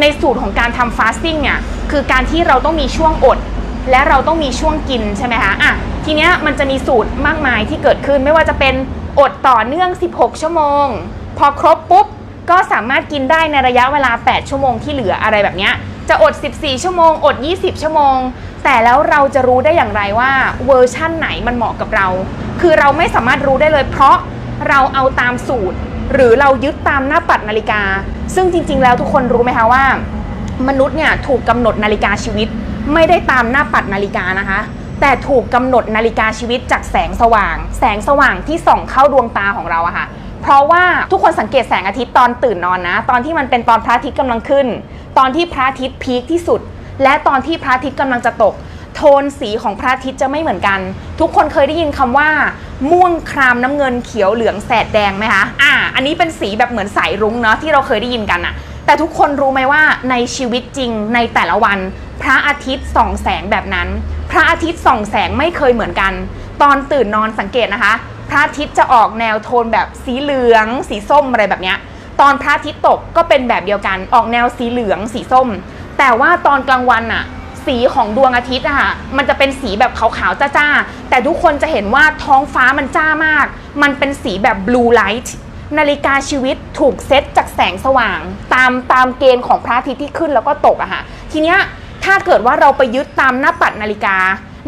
ในสูตรของการทำฟาสติ้งเนี่ยคือการที่เราต้องมีช่วงอด และเราต้องมีช่วงกินใช่ไหมคะอะทีเนี้ยมันจะมีสูตรมากมายที่เกิดขึ้นไม่ว่าจะเป็นอดต่อเนื่อง 16 ชั่วโมง พอครบปุ๊บก็สามารถกินได้ในระยะเวลา 8 ชั่วโมงที่เหลืออะไรแบบเนี้ยจะอด 14 ชั่วโมง อด 20 ชั่วโมง แต่แล้วเราจะรู้ได้อย่างไรว่าเวอร์ชั่นไหนมันเหมาะกับเรา คือเราไม่สามารถรู้ได้เลยเพราะเราเอาตามสูตร หรือเรายึดตามหน้าปัดนาฬิกา ซึ่งจริง ๆ แล้วทุกคนรู้ไหมคะว่า มนุษย์เนี่ยถูกกำหนดนาฬิกาชีวิต ไม่ได้ตามหน้าปัดนาฬิกานะคะ แต่ถูกกำหนดนาฬิกาชีวิตจากแสงสว่าง แสงสว่างที่ส่องเข้าดวงตาของเราอะค่ะเพราะว่าทุกคนสังเกตแสงอาทิตย์ตอนตื่นนอนนะ ตอนที่มันเป็นตอนพระอาทิตย์กำลังขึ้น ตอนที่พระอาทิตย์พีคที่สุด และตอนที่พระอาทิตย์กำลังจะตก โทนสีของพระอาทิตย์จะไม่เหมือนกัน ทุกคนเคยได้ยินคำว่า ม่วงครามน้ำเงินเขียวเหลืองแสดแดงไหมคะอ่า อันนี้เป็นสีแบบเหมือนสายรุ้งเนาะที่เราเคยได้ยินกันอะแต่ทุกคนรู้ไหมว่าในชีวิตจริงในแต่ละวัน พระอาทิตย์ส่องแสงแบบนั้น พระอาทิตย์ส่องแสงไม่เคยเหมือนกัน ตอนตื่นนอนสังเกตนะคะ พระอาทิตย์จะออกแนวโทนแบบสีเหลือง สีส้มอะไรแบบเนี้ยตอนพระอาทิตย์ตกก็เป็นแบบเดียวกันออกแนวสีเหลืองสีส้ม แต่ว่าตอนกลางวันอะ สีของดวงอาทิตย์อะค่ะมันจะเป็นสีแบบขาวๆจ้าๆ แต่ทุกคนจะเห็นว่าท้องฟ้ามันจ้ามาก มันเป็นสีแบบ blue light นาฬิกาชีวิตถูกเซตจากแสงสว่าง ตามตามเกณฑ์ของพระอาทิตย์ที่ขึ้นแล้วก็ตกอะค่ะทีเนี้ยถ้าเกิดว่าเราไปยึดตามหน้าปัดนาฬิกา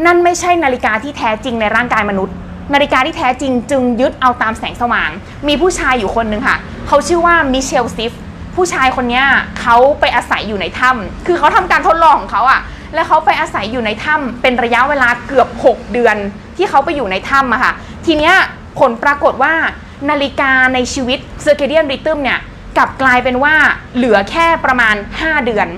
นั่นไม่ใช่นาฬิกาที่แท้จริงในร่างกายมนุษย์ นาฬิกาที่แท้จริงจึงยึดเอาตามแสงสว่าง มีผู้ชายอยู่คนหนึ่งค่ะ เขาชื่อว่ามิเชลซิฟผู้ชายคนนี้เขาไปอาศัยอยู่ในถ้ำคือเขาทำการทดลองของเขาอะ แล้วเขาไปอาศัยอยู่ในถ้ำเป็นระยะเวลาเกือบ 6 เดือน ที่เขาไปอยู่ในถ้ำอะค่ะ ทีเนี้ยผลปรากฏว่านาฬิกาในชีวิต circadian rhythm เนี่ยกลับกลายเป็นว่าเหลือแค่ประมาณ 5 เดือน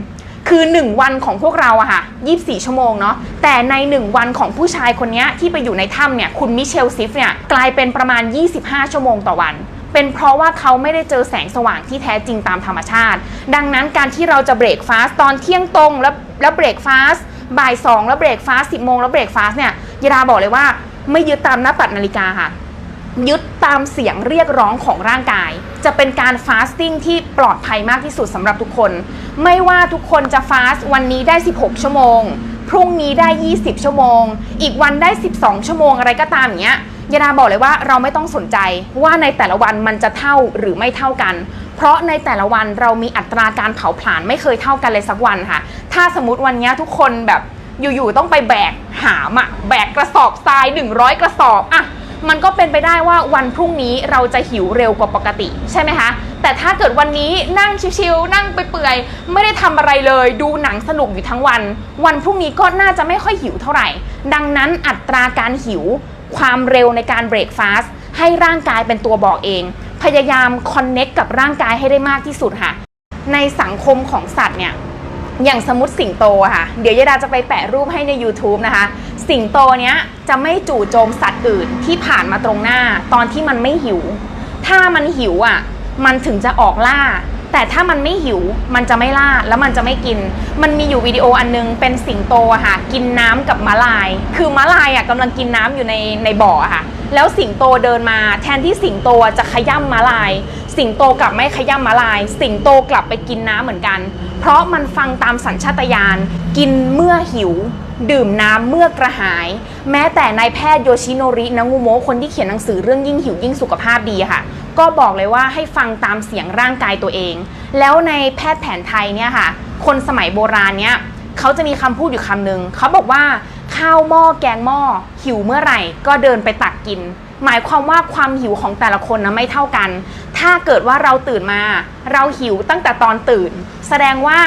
คือ 1 วันของพวกเราอะค่ะ24 ชั่วโมงเนาะ แต่ใน 1 วันของผู้ชายคนนี้ที่ไปอยู่ในถ้ำเนี่ย คุณมิเชลซิฟเนี่ยกลายเป็นประมาณ 25 ชั่วโมงต่อวัน เป็นเพราะว่าเขาไม่ได้เจอแสงสว่างที่แท้จริงตามธรรมชาติ ดังนั้นการที่เราจะเบรกฟาสต์ตอนเที่ยงตรงแล้วแล้วเบรกฟาสต์บ่ายสองแล้วเบรกฟาสต์สิบโมงแล้วเบรกฟาสต์เนี่ยยาดาบอกเลยว่าไม่ยึดตามหน้าปัดนาฬิกาค่ะ ยึดตามเสียงเรียกร้องของร่างกาย จะเป็นการฟาสติ้งที่ปลอดภัยมากที่สุดสำหรับทุกคน ไม่ว่าทุกคนจะฟาสต์วันนี้ได้ 16 ชั่วโมง พรุ่งนี้ได้ 20 ชั่วโมง อีกวันได้ 12 ชั่วโมงอะไรก็ตามอย่างเงี้ย ยาดาบอกเลยว่าเราไม่ต้องสนใจว่าในแต่ละวันมันจะเท่าหรือไม่เท่ากัน เพราะในแต่ละวันเรามีอัตราการเผาผลาญไม่เคยเท่ากันเลยสักวันค่ะ ถ้าสมมติวันนี้ทุกคนแบบอยู่ๆต้องไปแบกหามอะแบกกระสอบทราย 100 กระสอบอะมันก็เป็นไปได้ว่าวันพรุ่งนี้เราจะหิวเร็วกว่าปกติ ใช่ไหมคะแต่ถ้าเกิดวันนี้นั่งชิวๆนั่งไปเปื่อยไม่ได้ทำอะไรเลย ดูหนังสนุกอยู่ทั้งวัน วันพรุ่งนี้ก็น่าจะไม่ค่อยหิวเท่าไหร่ ดังนั้นอัตราการหิว ความเร็วในการเบรกฟาสให้ร่างกายเป็นตัวบอกเอง พยายามคอนเน็กกับร่างกายให้ได้มากที่สุดค่ะ ในสังคมของสัตว์เนี่ยอย่างสมมติสิงโตค่ะ เดี๋ยวยดาจะไปแปะรูปให้ใน YouTube นะคะ สิงโตเนี้ยจะไม่จู่โจมสัตว์อื่นที่ผ่านมาตรงหน้า ตอนที่มันไม่หิว ถ้ามันหิวอะ มันถึงจะออกล่า แต่ถ้ามันไม่หิวมันจะไม่ล่าแล้วมันจะไม่กิน มันมีอยู่วิดีโออันนึงเป็นสิงโตอะค่ะกินน้ำกับม้าลาย คือม้าลายอะกำลังกินน้ำอยู่ในในบ่อค่ะ แล้วสิงโตเดินมา แทนที่สิงโตจะขย่ำม้าลาย สิงโตกลับไม่ขย่ำม้าลาย สิงโตกลับไปกินน้ำเหมือนกัน เพราะมันฟังตามสัญชาตญาณกินเมื่อหิว ดื่มน้ำเมื่อกระหาย แม้แต่นายแพทย์โยชิโนรินางูโมคนที่เขียนหนังสือเรื่องยิ่งหิวยิ่งสุขภาพดีค่ะ ก็บอกเลยว่าให้ฟังตามเสียงร่างกายตัวเอง แล้วในแพทย์แผนไทยเนี่ยค่ะ คนสมัยโบราณเนี่ยเขาจะมีคำพูดอยู่คำหนึ่งเขาบอกว่า ข้าวหม้อแกงหม้อหิวเมื่อไหร่ ก็เดินไปตักกิน หมายความว่าความหิวของแต่ละคนนะไม่เท่ากัน ถ้าเกิดว่าเราตื่นมา เราหิวตั้งแต่ตอนตื่น แสดงว่า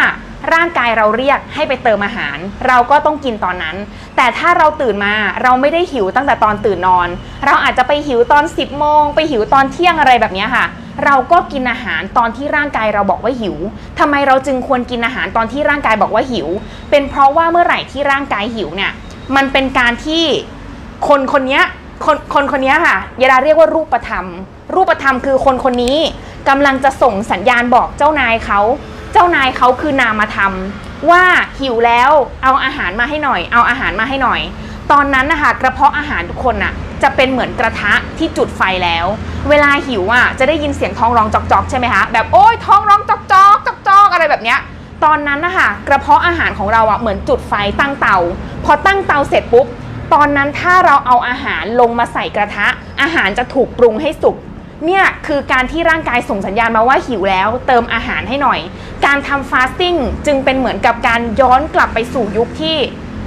ร่างกายเราเรียกให้ไปเติมอาหาร เราก็ต้องกินตอนนั้น แต่ถ้าเราตื่นมาเราไม่ได้หิวตั้งแต่ตอนตื่นนอน เราอาจจะไปหิวตอน 10โมงไปหิวตอนเที่ยงอะไรแบบนี้ค่ะ เราก็กินอาหารตอนที่ร่างกายเราบอกว่าหิวทำไมเราจึงควรกินอาหารตอนที่ร่างกายบอกว่าหิว เป็นเพราะว่าเมื่อไหร่ที่ร่างกายหิวเนี่ย มันเป็นการที่คนคนนี้คนคนคนนี้ค่ะยาดาเรียกว่ารูปธรรม รูปธรรมคือคนคนนี้กำลังจะส่งสัญญาณบอกเจ้านายเขาเจ้านายเขาคือนามธรรม ว่าหิวแล้วเอาอาหารมาให้หน่อย เอาอาหารมาให้หน่อย ตอนนั้นนะคะกระเพาะอาหารทุกคนน่ะจะเป็นเหมือนกระทะที่จุดไฟแล้ว เวลาหิวอะจะได้ยินเสียงท้องร้องจอกๆใช่ไหมคะแบบโอ๊ยท้องร้องจอกๆจอกๆอะไรแบบเนี้ย ตอนนั้นนะคะกระเพาะอาหารของเราอะเหมือนจุดไฟตั้งเตา พอตั้งเตาเสร็จปุ๊บ ตอนนั้นถ้าเราเอาอาหารลงมาใส่กระทะ อาหารจะถูกปรุงให้สุกเนี่ยคือการที่ร่างกายส่งสัญญาณมาว่าหิวแล้วเติมอาหารให้หน่อย การทำฟาสติ้งจึงเป็นเหมือนกับการย้อนกลับไปสู่ยุคที่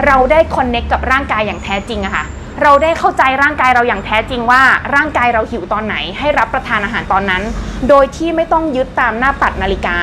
เราได้คอนเน็กกับร่างกายอย่างแท้จริงอะค่ะเราได้เข้าใจร่างกายเราอย่างแท้จริงว่าร่างกายเราหิวตอนไหน ให้รับประทานอาหารตอนนั้น โดยที่ไม่ต้องยึดตามหน้าปัดนาฬิกา